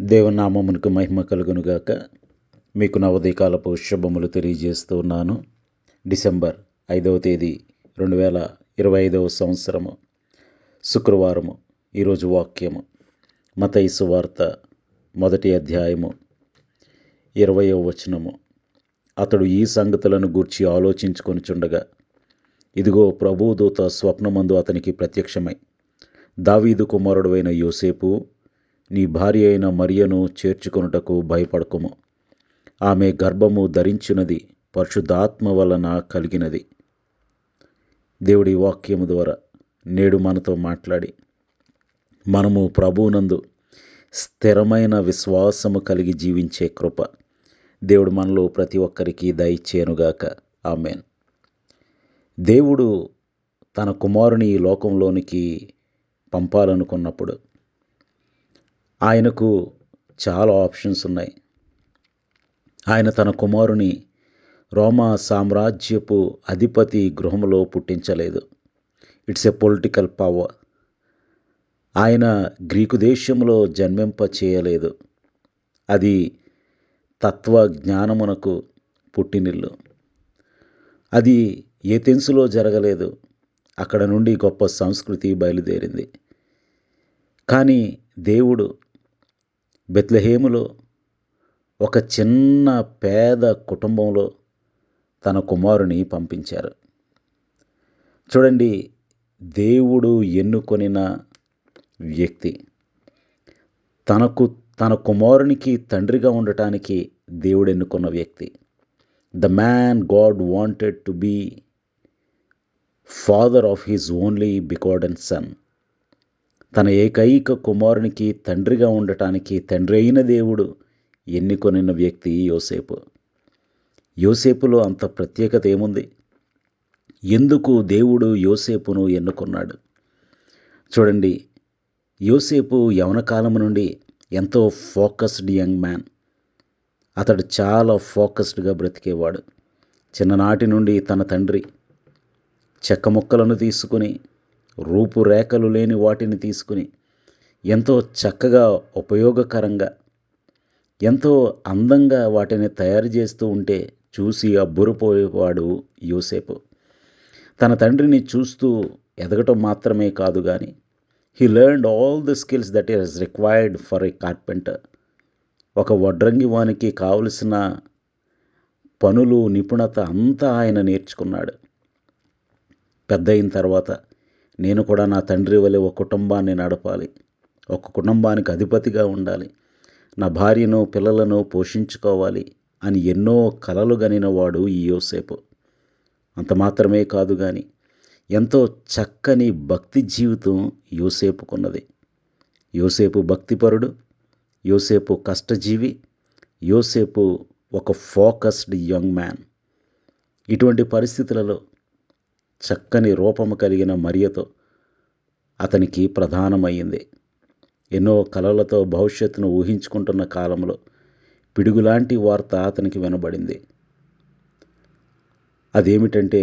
దేవనామమునకు మహిమ కలుగునుగాక. మీకు నా ఉదయకాలపు శుభములు తెలియజేస్తూ ఉన్నాను. డిసెంబర్ ఐదవ తేదీ రెండు వేల ఇరవై ఐదవ సంవత్సరము. శుక్రవారము ఈరోజు వాక్యము. మతైసు వార్త మొదటి అధ్యాయము ఇరవయో వచనము. అతడు ఈ సంగతులను గూర్చి ఆలోచించుకొనిచుండగా ఇదిగో ప్రభుదూత స్వప్నమందు అతనికి ప్రత్యక్షమై దావీదు కుమారుడైన యోసేపు నీ భార్య అయిన మరియను చేర్చుకొనుటకు భయపడకుము. ఆమె గర్భము ధరించినది పరిశుద్ధాత్మ వలన కలిగినది. దేవుడి వాక్యము ద్వారా నేడు మనతో మాట్లాడి మనము ప్రభువునందు స్థిరమైన విశ్వాసము కలిగి జీవించే కృప దేవుడు మనలో ప్రతి ఒక్కరికి దయచేనుగాక. ఆమెన్. దేవుడు తన కుమారుని ఈ లోకంలోనికి పంపాలనుకున్నప్పుడు ఆయనకు చాలా ఆప్షన్స్ ఉన్నాయి. ఆయన తన కుమారుని రోమా సామ్రాజ్యపు అధిపతి గృహంలో పుట్టించలేదు. ఇట్స్ ఎ పొలిటికల్ పవర్ ఆయన గ్రీకు దేశంలో జన్మింప చేయలేదు. అది తత్వ జ్ఞానమునకు పుట్టినిల్లు. అది ఏథెన్సులో జరగలేదు. అక్కడ నుండి గొప్ప సంస్కృతి బయలుదేరింది. కానీ దేవుడు బెత్లహేములో ఒక చిన్న పేద కుటుంబంలో తన కుమారుని పంపించారు. చూడండి దేవుడు ఎన్నుకొనిన వ్యక్తి. తనకు తన కుమారునికి తండ్రిగా ఉండటానికి దేవుడు ఎన్నుకున్న వ్యక్తి. The man God wanted to be father of his only begotten son తన ఏకైక కుమారునికి తండ్రిగా ఉండటానికి తండ్రి అయిన దేవుడు ఎన్నికొనిన వ్యక్తి యోసేపు. యోసేపులో అంత ప్రత్యేకత ఏముంది? ఎందుకు దేవుడు యోసేపును ఎన్నుకున్నాడు? చూడండి యోసేపు యవన కాలం నుండి ఎంతో ఫోకస్డ్ యంగ్ మ్యాన్. అతడు చాలా ఫోకస్డ్గా బ్రతికేవాడు. చిన్ననాటి నుండి తన తండ్రి చెక్క ముక్కలను తీసుకుని రూపురేఖలు లేని వాటిని తీసుకుని ఎంతో చక్కగా ఉపయోగకరంగా ఎంతో అందంగా వాటిని తయారు చేస్తూ ఉంటే చూసి అబ్బురపోయేవాడు యూసేపు. తన తండ్రిని చూస్తూ ఎదగటం మాత్రమే కాదు కానీ he learned all the skills that is required for a carpenter ఒక వడ్రంగి వానికి కావలసిన పనులు నిపుణత అంతా ఆయన నేర్చుకున్నాడు. పెద్ద అయిన తర్వాత నేను కూడా నా తండ్రి వలె ఒక కుటుంబాన్ని నడపాలి. ఒక కుటుంబానికి అధిపతిగా ఉండాలి. నా భార్యను పిల్లలను పోషించుకోవాలి అని ఎన్నో కలలు గనిన వాడు ఈ యోసేపు. అంత మాత్రమే కాదు కానీ ఎంతో చక్కని భక్తి జీవితం యోసేపుకున్నది. యోసేపు భక్తిపరుడు యోసేపు కష్టజీవి యోసేపు ఒక ఫోకస్డ్ యంగ్ మ్యాన్. ఇటువంటి పరిస్థితులలో చక్కని రూపము కలిగిన మరియతో అతనికి ప్రధానమైంది ఎన్నో కలలతో భవిష్యత్తును ఊహించుకుంటున్న కాలంలో పిడుగులాంటి వార్త అతనికి వినబడింది. అదేమిటంటే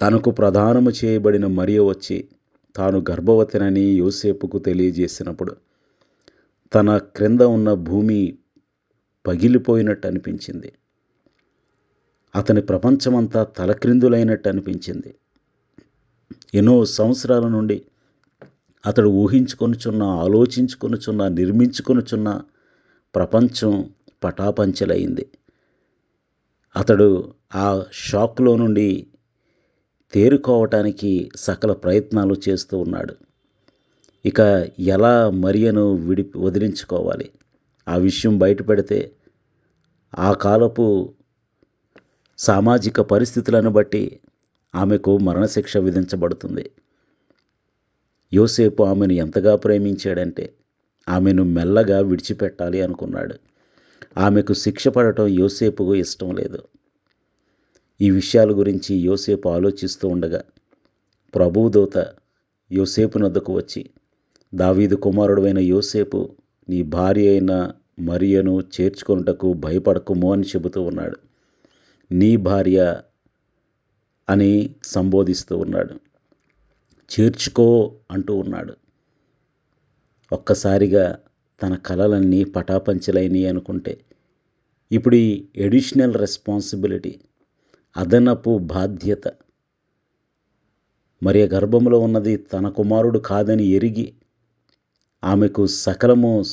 తనకు ప్రధానము చేయబడిన మరియ వచ్చి తాను గర్భవతినని యోసేపుకు తెలియజేసినప్పుడు తన క్రింద ఉన్న భూమి పగిలిపోయినట్టు అనిపించింది అతని ప్రపంచమంతా తలక్రిందులైనట్టు అనిపించింది. ఎన్నో సంవత్సరాల నుండి అతడు ఊహించుకొనుచున్న ఆలోచించుకొనుచున్న నిర్మించుకొనుచున్న ప్రపంచం పటాపంచలైంది. అతడు ఆ షాక్లో నుండి తేరుకోవటానికి సకల ప్రయత్నాలు చేస్తూ ఉన్నాడు. ఇక ఎలా మరియను విడి వదిలించుకోవాలి? ఆ విషయం బయటపెడితే ఆ కాలపు సామాజిక పరిస్థితులను బట్టి ఆమెకు మరణశిక్ష విధించబడుతుంది. యోసేపు ఆమెను ఎంతగా ప్రేమించాడంటే ఆమెను మెల్లగా విడిచిపెట్టాలి అనుకున్నాడు. ఆమెకు శిక్ష పడటం యోసేపుకు ఇష్టం లేదు. ఈ విషయాల గురించి యోసేపు ఆలోచిస్తూ ఉండగా ప్రభుదూత యోసేపు నద్దకు వచ్చి దావీదు కుమారుడైన యోసేపు నీ భార్య అయిన మరియను చేర్చుకొనుటకు భయపడకుము అని చెబుతూ ఉన్నాడు. నీ భార్య అని సంబోధిస్తూ ఉన్నాడు. చేర్చుకో అంటూ ఉన్నాడు. ఒక్కసారిగా తన కలలన్నీ పటాపంచలైనవి అనుకుంటే ఇప్పుడు ఈ ఎడిషనల్ రెస్పాన్సిబిలిటీ అదనపు బాధ్యత మరి గర్భంలో ఉన్నది తన కుమారుడు కాదని ఎరిగి ఆమెకు సకలము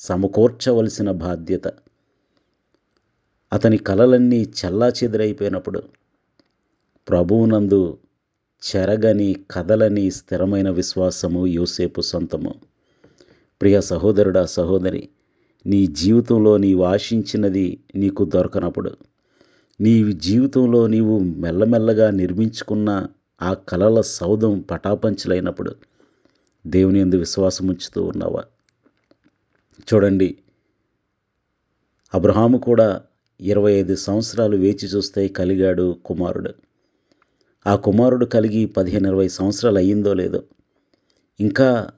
సమకూర్చవలసిన బాధ్యత అతని కలలన్నీ చెల్లాచెదిరైపోయినప్పుడు ప్రభువునందు చెరగని కదలని స్థిరమైన విశ్వాసము యోసేపు సొంతము. ప్రియ సహోదరుడా సహోదరి నీ జీవితంలో నీవు ఆశించినది నీకు దొరకనప్పుడు నీ జీవితంలో నీవు మెల్లమెల్లగా నిర్మించుకున్న ఆ కలల సౌధం పటాపంచలైనప్పుడు దేవుని ఎందు విశ్వాసం ఉంచుతూ ఉన్నావా? చూడండి అబ్రహాము కూడా ఇరవై ఐదు సంవత్సరాలు వేచి చూస్తే కలిగాడు కుమారుడు. ఆ కుమారుడు కలిగి పదిహేను ఇరవై సంవత్సరాలు అయ్యిందో లేదో. ఇంకా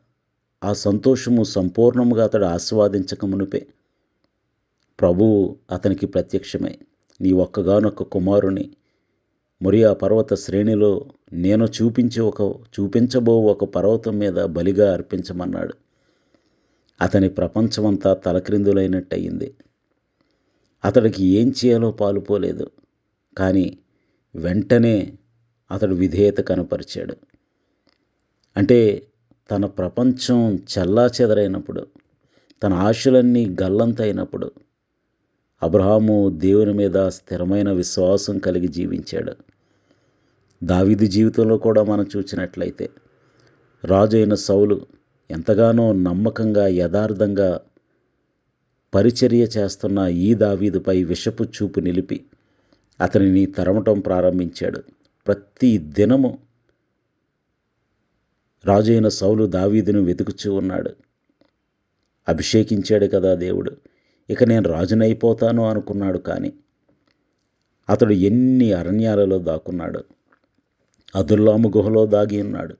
ఆ సంతోషము సంపూర్ణముగా అతడు ఆస్వాదించక మునిపే. ప్రభువు అతనికి ప్రత్యక్షమై. నీ ఒక్కగానొక్క కుమారుని మొరియా పర్వత శ్రేణిలో నేను చూపించే ఒక చూపించబో ఒక పర్వతం మీద బలిగా అర్పించమన్నాడు. అతని ప్రపంచమంతా తలక్రిందులైనట్టయింది. అతడికి ఏం చేయాలో పాలుపోలేదు కానీ వెంటనే అతడు విధేయత కనపరిచాడు. అంటే తన ప్రపంచం చల్లా చెదరైనప్పుడు తన ఆశలన్నీ గల్లంతైనప్పుడు అబ్రహాము దేవుని మీద స్థిరమైన విశ్వాసం కలిగి జీవించాడు. దావిది జీవితంలో కూడా మనం చూసినట్లయితే రాజు అయిన సౌలు ఎంతగానో నమ్మకంగా యథార్థంగా పరిచర్య చేస్తున్న ఈ దావీదుపై విషపు చూపు నిలిపి అతనిని తరమటం ప్రారంభించాడు. ప్రతి దినము రాజైన సౌలు దావీదును వెతుకుచూ ఉన్నాడు. అభిషేకించాడు కదా దేవుడు. ఇక నేను రాజునైపోతాను అనుకున్నాడు కానీ అతడు ఎన్ని అరణ్యాలలో దాక్కున్నాడు అదుల్లాము గుహలో దాగి ఉన్నాడు.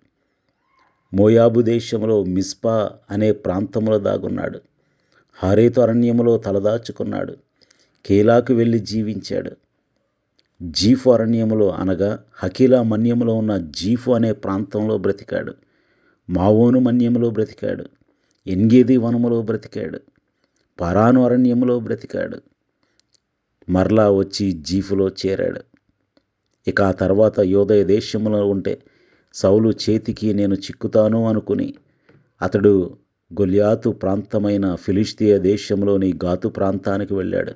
మోయాబు దేశంలో మిస్పా అనే ప్రాంతంలో దాగున్నాడు. హారేతు అరణ్యములో తలదాచుకున్నాడు. కేలాకు వెళ్ళి జీవించాడు. జీఫు అరణ్యములో అనగా హకీలా మన్యములో ఉన్న జీఫు అనే ప్రాంతంలో బ్రతికాడు. మావోను మన్యములో బ్రతికాడు. ఎన్గేది వనములో బ్రతికాడు. పరాను అరణ్యములో బ్రతికాడు. మరలా వచ్చి జీఫులో చేరాడు. ఇక ఆ తర్వాత యోదయ దేశంలో ఉంటే సౌలు చేతికి నేను చిక్కుతాను అనుకుని అతడు గొలియాతు ప్రాంతమైన ఫిలిస్తీయ దేశంలోని గాతు ప్రాంతానికి వెళ్ళాడు.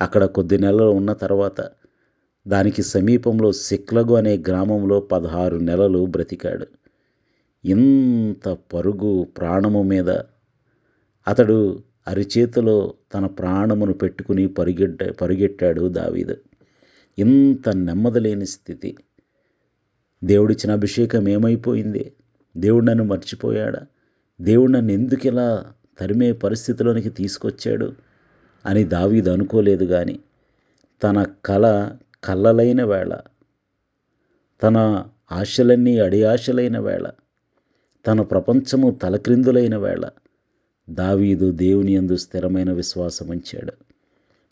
అక్కడ కొద్ది నెలలు ఉన్న తర్వాత దానికి సమీపంలో సిక్లగు అనే గ్రామంలో పదహారు నెలలు బ్రతికాడు. ఇంత పరుగు ప్రాణము మీద అతడు అరిచేతిలో తన ప్రాణమును పెట్టుకుని పరిగెట్ట పరిగెట్టాడు దావీదు. ఇంత నెమ్మది లేని స్థితి. దేవుడిచ్చిన అభిషేకం ఏమైపోయింది? దేవుడు నన్ను మర్చిపోయాడా? దేవుడు నన్ను ఎందుకు ఇలా తరిమే పరిస్థితిలోనికి తీసుకొచ్చాడు అని దావీదు అనుకోలేదు కానీ తన కళ కళ్ళలైన వేళ తన ఆశలన్నీ అడియాశలైన వేళ తన ప్రపంచము తలక్రిందులైన వేళ దావీదు దేవుని యందు స్థిరమైన విశ్వాసం ఉంచాడు.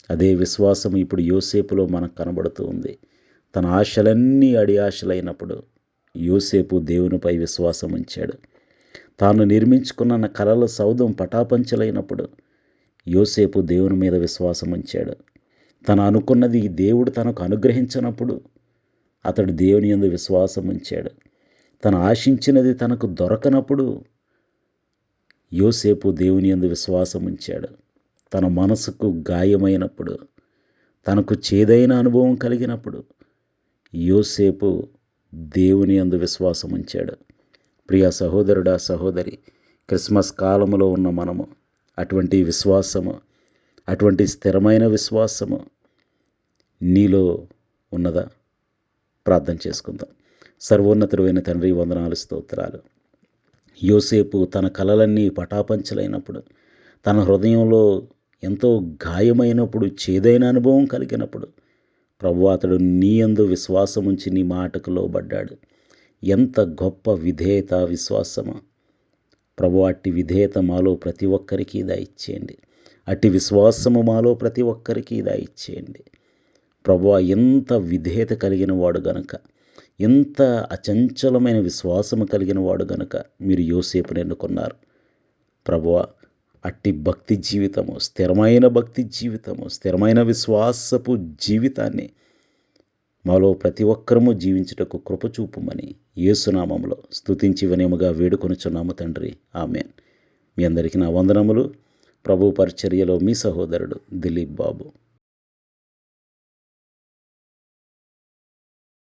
అదే విశ్వాసం ఇప్పుడు యోసేపులో మనకు కనబడుతూ ఉంది. తన ఆశలన్నీ అడి ఆశలైనప్పుడు యోసేపు దేవునిపై విశ్వాసం ఉంచాడు. తాను నిర్మించుకున్న కలల సౌధం పటాపంచలైనప్పుడు యోసేపు దేవుని మీద విశ్వాసం ఉంచాడు. తను అనుకున్నది దేవుడు తనకు అనుగ్రహించినప్పుడు అతడు దేవుని యందు విశ్వాసం ఉంచాడు. తను ఆశించినది తనకు దొరకనప్పుడు యోసేపు దేవుని ఎందు విశ్వాసం ఉంచాడు. తన మనసుకు గాయమైనప్పుడు తనకు చేదైన అనుభవం కలిగినప్పుడు యోసేపు దేవుని అందు విశ్వాసం ఉంచాడు. ప్రియ సహోదరుడా సహోదరి క్రిస్మస్ కాలంలో ఉన్న మనము అటువంటి విశ్వాసము అటువంటి స్థిరమైన విశ్వాసము నీలో ఉన్నదా? ప్రార్థన చేసుకుందాం. సర్వోన్నతుడైన తండ్రి వందనాలు స్తోత్రాలు. యోసేపు తన కలలన్నీ పటాపంచలైనప్పుడు తన హృదయంలో ఎంతో గాయమైనప్పుడు చేదైన అనుభవం కలిగినప్పుడు ప్రభు అతడు నీ అందు విశ్వాసం ఉంచి నీ మాటకు లోబడ్డాడు. ఎంత గొప్ప విధేయత విశ్వాసమా? ప్రభు అట్టి విధేయత మాలో ప్రతి ఒక్కరికి దయచేయండి అట్టి విశ్వాసము మాలో ప్రతి ఒక్కరికి దయచేయండి ప్రభు ఎంత విధేయత కలిగిన వాడు గనక ఎంత అచంచలమైన విశ్వాసము కలిగిన వాడు గనక మీరు యోసేపుని ఎన్నుకున్నారు. ప్రభువ అట్టి భక్తి జీవితము స్థిరమైన భక్తి జీవితము స్థిరమైన విశ్వాసపు జీవితాన్ని మాలో ప్రతి ఒక్కరము జీవించుటకు కృపచూపుమని యేసునామంలో స్తుతించి వినయముగా వేడుకొనుచున్నాము తండ్రి. ఆమెన్. మీ అందరికీ నా వందనములు. ప్రభు పరిచర్యలో మీ సహోదరుడు దిలీప్ బాబు.